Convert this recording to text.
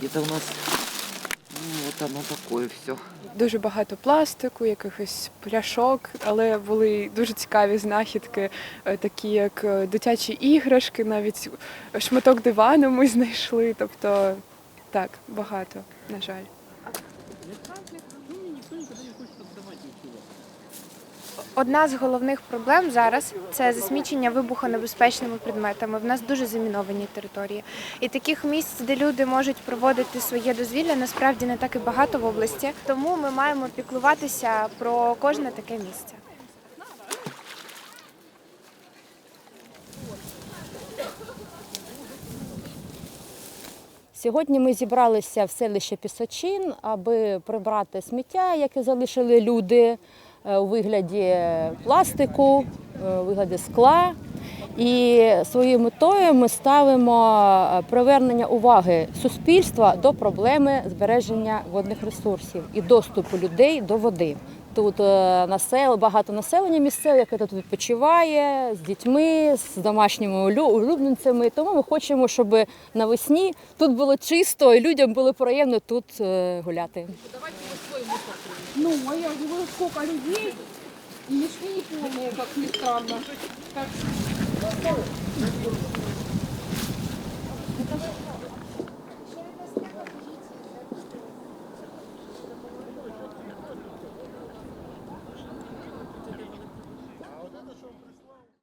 Это у нас ну, оно такое все. Дуже багато пластику, якихось пляшок, але були дуже цікаві знахідки, е, такі як е, дитячі іграшки, навіть шматок дивану ми знайшли. Тобто так, багато, на жаль. Одна з головних проблем зараз це засмічення вибухонебезпечними предметами. В нас дуже заміновані території. І таких місць, де люди можуть проводити своє дозвілля, насправді не так і багато в області. Тому ми маємо піклуватися про кожне таке місце. Сьогодні ми зібралися в селище Пісочин, аби прибрати сміття, яке залишили люди у вигляді пластику, е, у вигляді скла. І своєю метою ми ставимо е, привернення уваги суспільства до проблеми збереження водних ресурсів і доступу людей до води. Тут е, насел, багато населення місцеве, яке тут відпочиває з дітьми, з домашніми улюбленцями. Тому ми хочемо, щоб навесні тут було чисто і людям було приємно тут е, гуляти. Ну, а я говорю, сколько людей, и мешки не полные, как ни странно. Так,